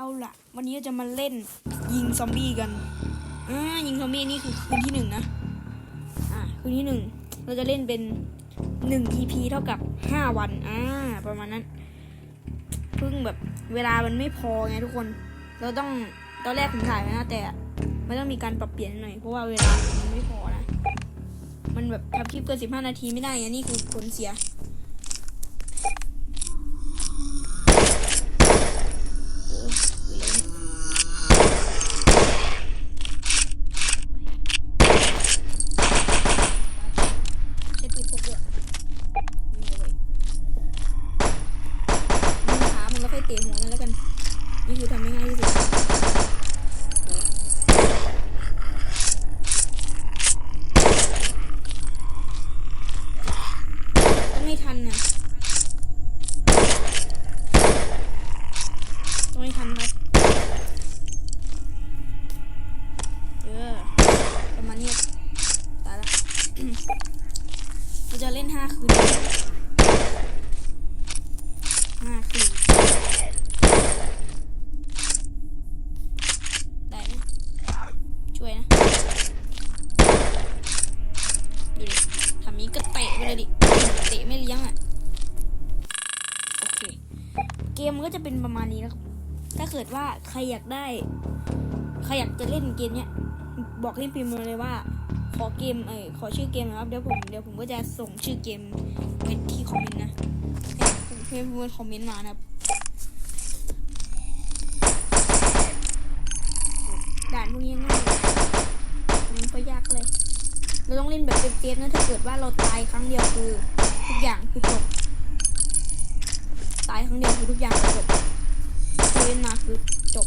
เอาล่ะวันนี้เราจะมาเล่นยิงซอมบี้กันอ่ายิงซอมบี้นี่คือคืนที่หนึ่งนะ อ่าคืนที่หนึ่งเราจะเล่นเป็นหนึ่ง EP เท่ากับห้าวันอ่าประมาณนั้นเพิ่งแบบเวลามันไม่พอไงทุกคน เราต้องตอนแรกผมถ่ายไว้นะแต่ไมันต้องมีการปรับเปลี่ยนหน่อยเพราะว่าเวลามันไม่พอนะ มันแบบทำคลิปเกินสิบห้านาทีไม่ได้ไงนี่คือผลเสีย เตะหัวมันแล้วกัน นี่คือทำง่ายที่สุดต้องไม่ทันนะต้องไม่ทันครับเออประมาณนี้ตายละเราจะเล่นห้าคืนะไม่เลี้ยงอะโอเค เกมมันก็จะเป็นประมาณนี้นะครับ ถ้าเกิดว่าใครอยากได้ ใครอยากจะเล่นเกมเนี้ย บอกให้พิมพ์มาเลยว่า ขอเกมเอ้ยขอชื่อเกมนะครับ เดี๋ยวผมเดี๋ยวผมก็จะส่งชื่อเกมไว้ที่คอมเมนต์นะให้ให้เพื่อนคอมเมนต์มานะครับด่านพวกนี้ง่ายมันก็ยากเลย เราต้องเล่นแบบเซฟๆนะถ้าเกิดว่าเราตายครั้งเดียวคือ ทุกอย่างคือจบตายครั้งเดียวคือทุกอย่างจบเล่นมาคือจบ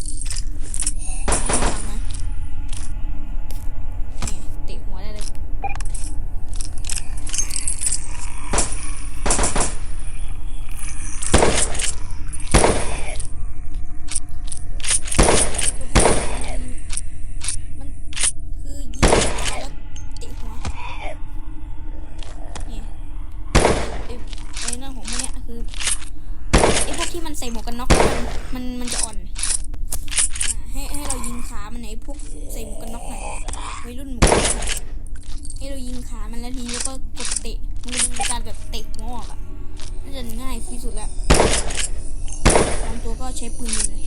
วกกันน็อกมันมันมันจะอ่อนให้ให้เรายิงขามันไอ้พวกใส่หมวกกันน็อกหน่อยวัยรุ่นหมวกกันน็อกให้เรายิงขามันแล้วทีนี้ก็กดเตะมันเป็นการแบบเตะหัวอกอะน่าจะง่ายที่สุดแล้วบางตัวก็ใช้ปืนเลย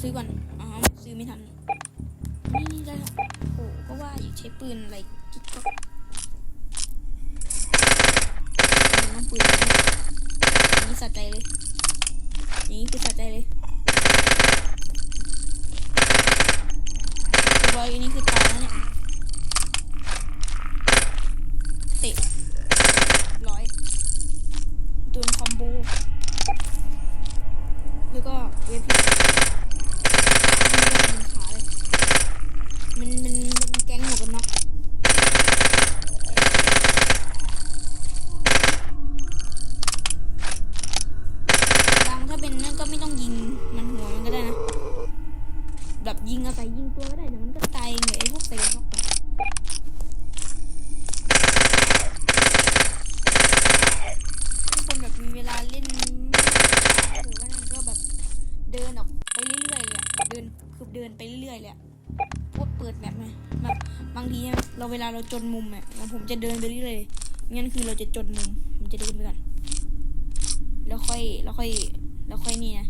ซื้อก่อนอ๋อซื้อไม่ทัน นี่นี่ได้โอ้ก็ว่าอยู่ใช้ปืนอะไรกิ๊กก็ต้องปืนนี่สะใจเลย นี่คือสะใจเลยบอว่าอันนี้คือตายแล้วเนี่ย เตะร้อยโดนคอมโบ แล้วก็เวพีมันขาเลย มันมันมันแก๊งหมวกกันน็อกบางถ้าเป็นนั่น ก็ไม่ต้องยิงมันหัวมันก็ได้นะแบบยิงอะไรยิงตัวก็ได้เดี๋ยวมันก็ตายเองเลยไอ้พวกเตะน็อกอะทุกคนแบบมีเวลาเล่นหรือว่านั่นก็แบบเดินออกไปเรื่อยๆเลยเดินคือเดินไปเรื่อยๆเลยพวกเปิดแบบไหมแบบบางทีเราเวลาเราจนมุมอะแล้วผมจะเดินไปเรื่อยๆงั้นคือเราจะจนมุมผมจะเดินไปก่อนแล้วค่อยแล้วค่อย แล้วค่อยนี่นะ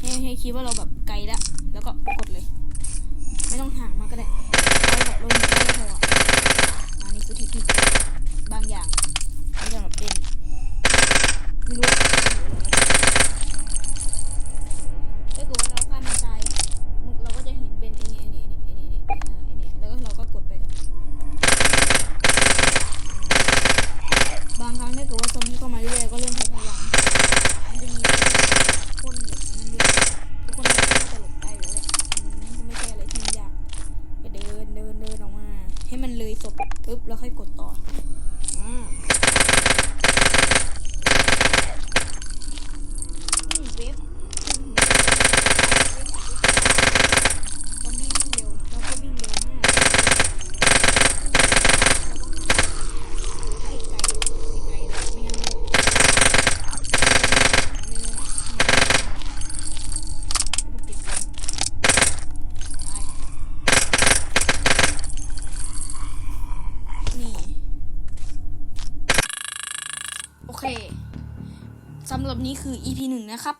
ให้ให้คิดว่าเราแบบไกลแล้วแล้วก็กดเลย ไม่ต้องห่างมากก็ได้เอาแบบลงใกล้พออะอันนี้คือเทคนิคบางอย่างที่สำหรับเล่นไม่รู้ถ้าเกิดว่าเราฆ่ามันตายเราก็จะเห็นเป็นไอ้นี่ไอ้นี่ไอ้นี่ไอ้นี่ไอ้นี่แล้วก็เราก็กดไป บางครั้งถ้าเกิดว่าซอมบี้เข้ามาเรื่อยๆก็เริ่มใช้พลัง เลยจบปุ๊บแล้วค่อยกดต่อำหรับนี้คือ EP 1 นะครับ